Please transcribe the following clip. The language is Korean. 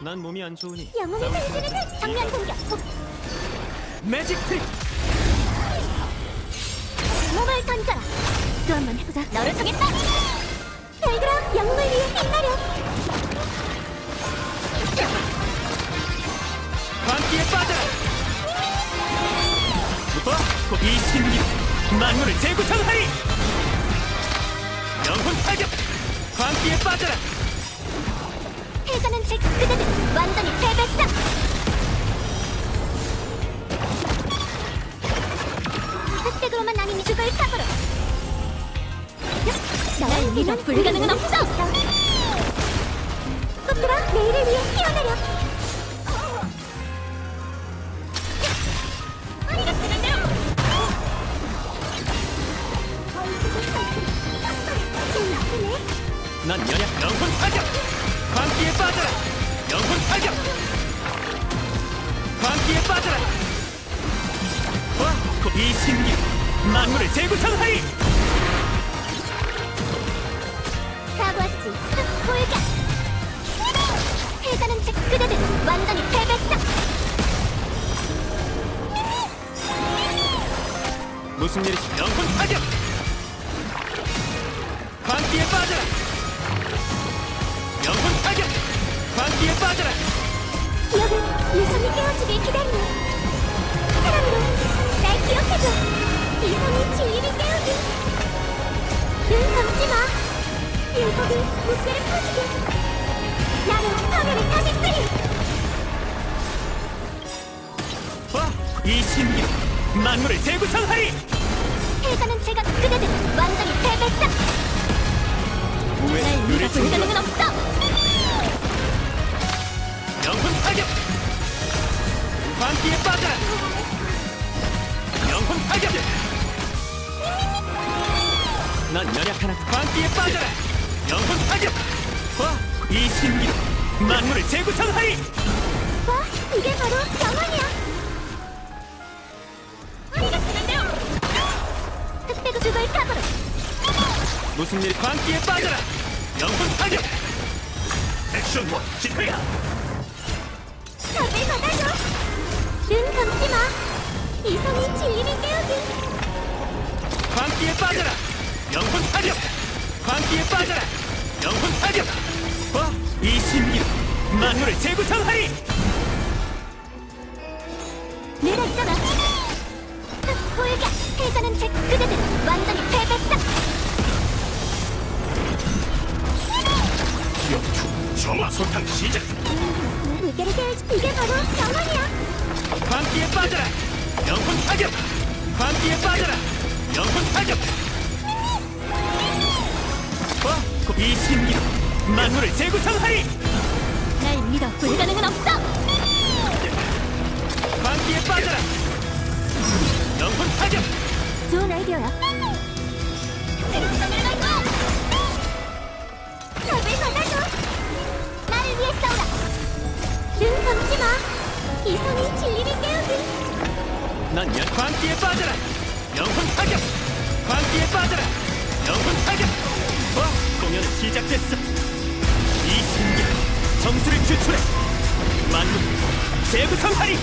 난 몸이 안 좋으니. 영웅의 변신을 정면 공격. 매직 트릭 몸을 던져라. 또 한 번 해보자. 너를 정했다 별들아 영웅을 위해 빛나려. 광기에 빠져라 어? 이 신기 만물을 재구성하리! 영혼 타격! 광기에 빠져라 해자는 즉 그대들 완전히 패배다 흑백으로만 나뉜 죽을 각오로! 날 믿어 불가능은 없어! 꽃들아 내일을 위해 재밌네 난 연약 영혼 타격 타격! 광기에 빠져라! 와, 이 신기 만물을 재구성하리! 사고하지 흑볼가 해자는 즉 그대들 완전히 패배다! 무슨 일이지 영혼 타격! 광기에 빠져라! 영혼 타격! 광기에 빠져라 기억은 이성이 깨워주길 기다리네. 사랑으로 날 기억해줘. 이성이 진리를 깨우기 눈 감지 마. 율법이 무게를 퍼주게. 나는 파멸을 다시 쓰리. 와, 이 신기 만물을 재구성하리! 해자는 제가 그대들 완전히 우회 날 유리 믿 광기에 빠져라 영혼 타격 난 연약하나 광기에 빠져라 영혼 타격 와, 이 신기 만물을 재구성하리. 와 이게 바로 대로 흑백우 죽을 각오로. 무슨 일 광기에 빠져라. 영혼 타격 액션 원 지크야. 답을 받아줘 이 신기 만물을 재구성하리! 내가 있잖아. 흑볼가! 해자는 제 그대들 완전히 패배다. 영축 정화 소탕 시작! 무게를 깨우지 이게 바로 영원이야. 광기에 빠져라! 영혼 타격! 광기에 빠져라! 영혼 타격! 와, 이 신기 만물을 재구성하리! 날 믿어 불가능은 없어! 광기에 빠져라! 영혼 타격! 좋은 아이디어야. 새로운 땅을 밟고! 답을 받아줘! 나를 위해 싸우라! 눈 감지 마! 이성이 진리를 깨우기! 난 연, 광기에 빠져라! 영혼 타격! 광기에 빠져라! 영혼 타격! 와, 공연 시작됐어 이 신기 정수를 추출해. 만물 재구성하리